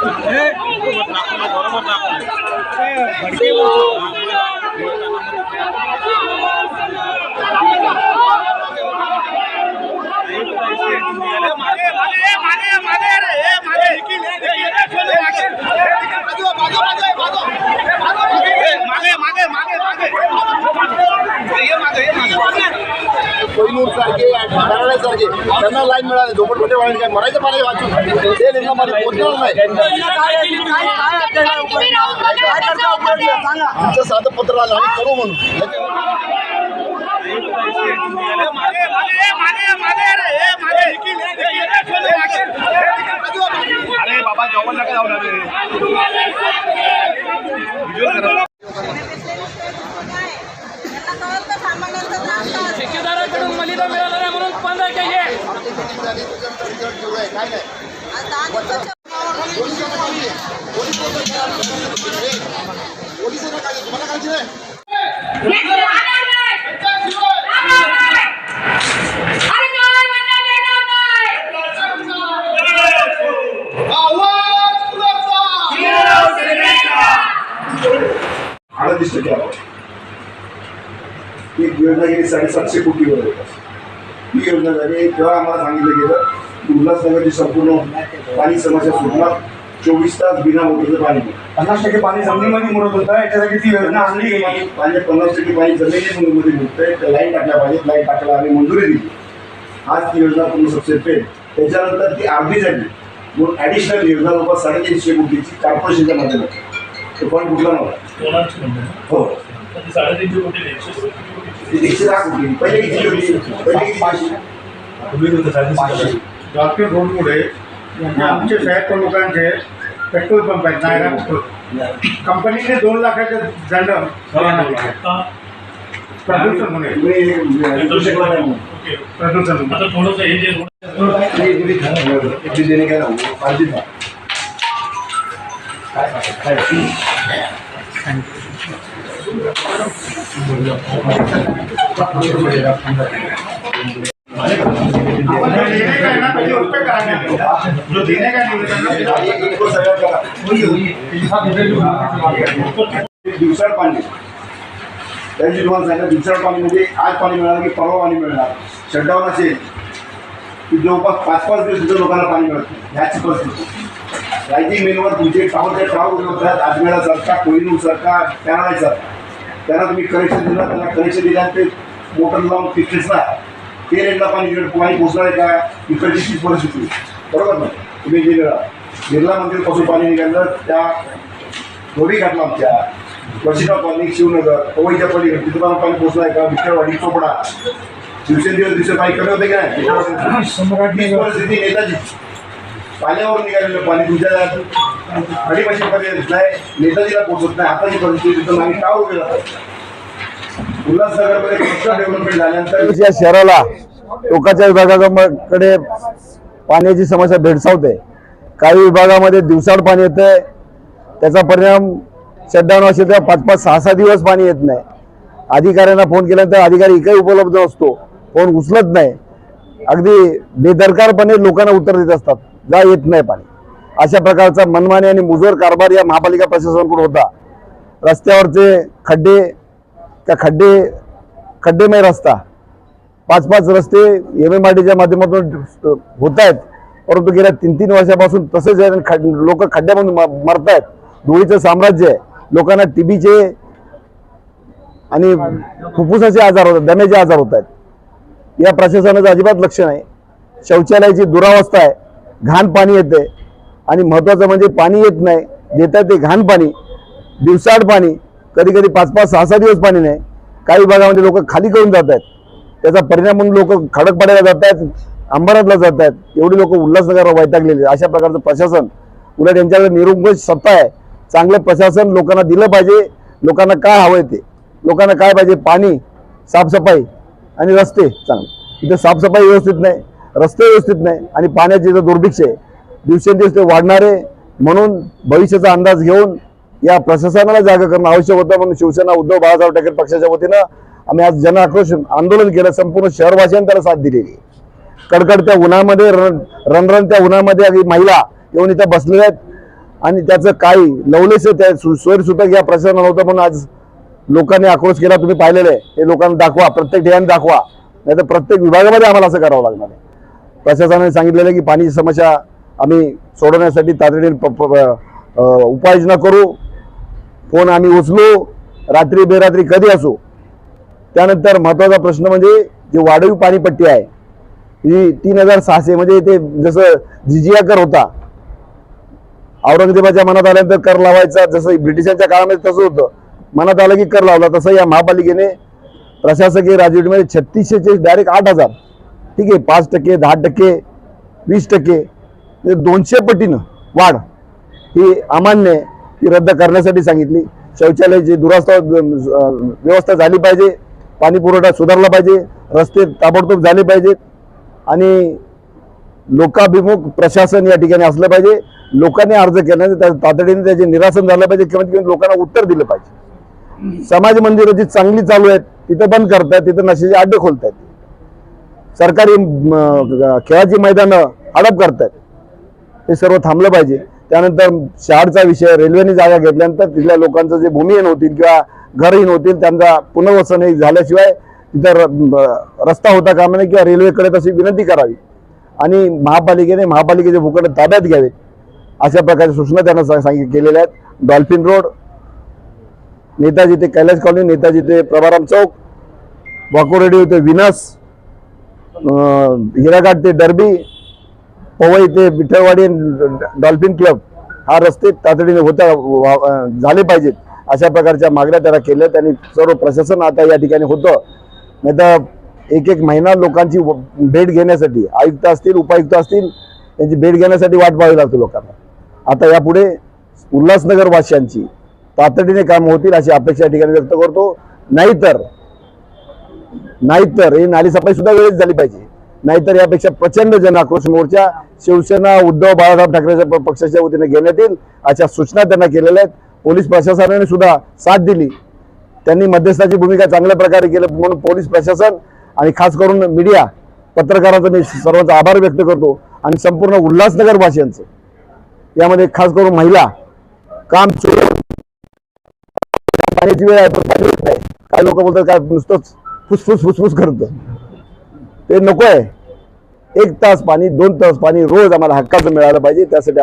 कोहिनूर सारखे कराडे सारखे. त्यांना लाईन मिळाली. झोपडपट्टी वाढली. काय मरायचं पाणी वाचून. ते लिंगा मध्ये पोचणार नाही. आमचं साधं पत्र आलं आम्ही करू म्हणून. अरे बाबा जेवण नका जाऊ ठेकेदाराकडून मलिदा मिळाला नाही म्हणून बंद आहे का हे काय नाही पोलिसांना काय तुम्हाला अडतीस टक्के आला ही योजना गेली साडेसातशे कोटीवर आहे. ही योजना झाली तेव्हा आम्हाला सांगितलं गेलं उल्हासनगरची संपूर्ण पाणी समस्या सुटणार चोवीस तास बिना मोटरचं पाणी. पन्नास टक्के पाणी जमिनीमध्ये मुरत होतं याच्यासाठी ती योजना आणली गेली. पाणी पन्नास टक्के पाणी जमिनीमध्ये मध्ये मिळतंय तर लाईन टाकल्या पाहिजेत लाईन टाकायला आम्ही मंजुरी दिली. आज ती योजना पूर्ण सक्सेस पेल त्याच्यानंतर ती अर्धी झाली म्हणून ॲडिशनल योजना जवळपास साडेतीनशे कोटीची कॉर्पोरेशनच्या माध्यमातून. तो पण कुठला नव्हता? हो. ती एकशे दहा कोटी पहिले किती होती पहिले किती पाचशे जागतिक रोडमुळे आमचे शहर प्रमुखांचे पेट्रोल पंप आहेत नायरा कंपनीने दोन लाखाचे दंड प्रदूषण होणे. प्रदूषण थोडंसं हे जे काय ना काळजी ना आपण जो देणे का आहे ना, त्याची respect करायला पाहिजे. जो देणे का आहे ना, एक- एक गोष्ट सगळ्यात करा. दिवसाळ पाणी त्यांची तुम्हाला सांगितलं दिवसाळ पाणी म्हणजे आज पाणी मिळालं की परवा पाणी मिळणार शटडाऊन असेल की जवळपास पाच पाच दिवस सुद्धा लोकांना पाणी मिळत. नाही ह्याची परिस्थिती रायटिंग मेनवर तुमचे टावर ते टावर होतात आजमेळा सरकार कोहिनूर सरकार कॅनडा सरकार त्यांना तुम्ही कनेक्शन दिलं त्यांना कनेक्शन दिल्यानंतर ते मोटर लावून फिक्सेस ना ते रेटला पाणी पाणी पोचणार आहे का? इकडची परिस्थिती. बरोबर ना? तुम्ही जे बिर्ला मंदिरपासून पाणी निघालं त्या दोन्ही घातला आमच्या वर्षिका कॉलनी शिवनगर पवईच्या पलीकडे तिथे पण पाणी पोचलं आहे का? विठ्ठलवाडी चोपडा. दिवसेंदिवस दिवसे पाणी कमी होते की नाही? परिस्थिती नेताजी. पाण्यावर निघालेलं पाणी तुमच्या अडीपाशी पर्यंत नाही नेताजीला पोहोचत नाही. आताची परिस्थिती तिथं आम्ही का उभे जातात उल्हासनगरमध्ये क्लस्टर डेव्हलपमेंट झाल्यानंतर या शहराला टोकाच्या विभागाकडे पाण्याची समस्या भेडसावते. काही विभागामध्ये दिवसाड पाणी येतंय. त्याचा परिणाम शटडाऊन असेल तेव्हा पाच पाच सहा सहा दिवस पाणी येत नाही. अधिकाऱ्यांना फोन केल्यानंतर अधिकारी एकही उपलब्ध असतो. फोन उचलत नाही. अगदी बेदरकारपणे लोकांना उत्तर देत असतात. जा येत नाही पाणी. अशा प्रकारचा मनमानी आणि मुजोर कारभार या महापालिका प्रशासनाकडून होता. रस्त्यावरचे खड्डे त्या खड्डे खड्डेमय रस्ता. पाच पाच रस्ते एम एम आर डीच्या माध्यमातून होत आहेत परंतु गेल्या तीन तीन वर्षापासून तसेच आहे आणि खड लोक खड्ड्यामधून मरत आहेत धुळीचं साम्राज्य आहे. लोकांना टीबीचे आणि फुफ्फुसाचे आजार होतात दम्याचे आजार होत आहेत या प्रशासनाचं अजिबात लक्ष नाही. शौचालयाची दुरावस्था आहे. घाण पाणी येते आणि महत्त्वाचं म्हणजे पाणी येत नाही. देतात ते घाण पाणी दिवसाआड पाणी कधी कधी पाच पाच सहा सहा दिवस पाणी नाही. काही भागामध्ये लोक खाली करून जात आहेत त्याचा परिणाम म्हणून लोक खडकपाड्याला जात आहेत अंबरातला जात आहेत एवढी लोक उल्हासनगरला वैतागलेली अशा प्रकारचं प्रशासन उलट यांच्याकडे निरुंकुश सत्ता आहे. चांगलं प्रशासन लोकांना दिलं पाहिजे. लोकांना काय हवंय ते? लोकांना काय पाहिजे? पाणी साफसफाई आणि रस्ते चांगले. इथं साफसफाई व्यवस्थित नाही रस्ते व्यवस्थित नाही आणि पाण्याची इथं दुर्भिक्ष आहे. दिवसेंदिवस ते वाढणारे. म्हणून भविष्याचा अंदाज घेऊन या प्रशासनाला जागा करणं आवश्यक होतं. म्हणून शिवसेना उद्धव बाळासाहेब ठाकरे पक्षाच्या वतीनं आम्ही आज जन आक्रोश आंदोलन केलं. संपूर्ण शहरवासियांनी त्याला साथ दिलेली. आहे. कडकडत्या उन्हामध्ये रण रणरणत्या उन्हामध्ये आधी महिला येऊन इथं बसलेल्या आहेत. आणि त्याचं काही लवलेस त्या सु- या प्रशासनाला होतं. म्हणून आज लोकांनी आक्रोश केला. तुम्ही पाहिलेलं. आहे हे लोकांना दाखवा. प्रत्येक ठिकाणी दाखवा. नाही तर प्रत्येक विभागामध्ये आम्हाला असं करावं लागणार आहे. प्रशासनाने सांगितलेलं आहे की पाण्याची समस्या आम्ही सोडवण्यासाठी तातडीने उपाययोजना करू. फोन आम्ही उचलू. रात्री बेरात्री कधी असू. त्यानंतर महत्त्वाचा प्रश्न म्हणजे जी वाढीव पाणीपट्टी आहे ही तीन हजार सहाशे म्हणजे ते जसं जिजिया कर होता औरंगजेबाच्या मनात आल्यानंतर कर लावायचा जसं ब्रिटिशांच्या काळामध्ये तसं होतं. मनात आलं की कर लावला तसं या महापालिकेने प्रशासकीय राजवटीमध्ये छत्तीसशेचे डायरेक्ट आठ हजार. ठीक आहे पाच टक्के दहा टक्के वीस टक्के. म्हणजे दोनशे पटीनं वाढ ही अमान्य ती रद्द करण्यासाठी सांगितली. शौचालयाची दुरावस्था व्यवस्था झाली पाहिजे पाणी पुरवठा सुधारला पाहिजे रस्ते ताबडतोब झाले पाहिजेत आणि लोकाभिमुख प्रशासन या ठिकाणी असलं पाहिजे. लोकांनी अर्ज केल्याने त्या तातडीने त्याचे निरासन झालं पाहिजे कमीत कमी लोकांना उत्तर दिलं पाहिजे. समाज मंदिरं जी चांगली चालू आहेत तिथं बंद करतायत तिथं नशेचे अड्डे खोलतायत. सरकारी खेळाची मैदानं हडप करतायत. हे सर्व थांबलं पाहिजे. त्यानंतर शहरचा विषय रेल्वेने जागा घेतल्यानंतर तिथल्या लोकांचं जे भूमिहीन होतील किंवा घरहीन होतील त्यांचा पुनर्वसन हे झाल्याशिवाय तिथं र- रस्ता होता कामा नये किंवा रेल्वेकडे तशी विनंती करावी. आणि महापालिकेने महापालिकेचे भूखंड ताब्यात घ्यावेत अशा प्रकारच्या सूचना त्यांना सांगित केलेल्या आहेत. डॉल्फिन रोड नेताजी ते कैलास कॉलनी नेताजी ते प्रभाराम चौक वाकोरेडी ते विनस हिराघाट ते डर्बी पवई ते विठ्ठलवाडी डॉल्फिन क्लब हा रस्ते तातडीने होता झाले पाहिजेत. अशा प्रकारच्या मागण्या त्याला केल्या. त्यांनी सर्व प्रशासन आता या ठिकाणी होतं. नाही तर एक एक महिना लोकांची भेट घेण्यासाठी आयुक्त असतील उपायुक्त असतील त्यांची भेट घेण्यासाठी वाट पाहावी लागते लोकांना. आता यापुढे उल्हासनगर वासियांची तातडीने काम होतील अशी अपेक्षा या ठिकाणी व्यक्त करतो. नाहीतर नाहीतर ही नालीसफाई सुद्धा वेळेत झाली पाहिजे. नाहीतर यापेक्षा प्रचंड जनआक्रोश मोर्चा शिवसेना उद्धव बाळासाहेब ठाकरेच्या पक्षाच्या वतीने घेण्यात येईल. अशा सूचना त्यांना केलेल्या आहेत. पोलीस प्रशासनाने सुद्धा साथ दिली. त्यांनी मध्यस्थाची भूमिका चांगल्या प्रकारे केली म्हणून पोलीस प्रशासन आणि खास करून मीडिया पत्रकारांचा मी सर्वांचा आभार व्यक्त करतो आणि संपूर्ण उल्हासनगर वासियांचं यामध्ये खास करून महिला काम पाण्याची वेळ आहे पण पाणी नाही. काही लोक बोलतात काय नुसतंच फुसफुस फुसफुस करतं. ते नको आहे एक तास पाणी दोन तास पाणी रोज आम्हाला हक्काचं मिळालं पाहिजे त्यासाठी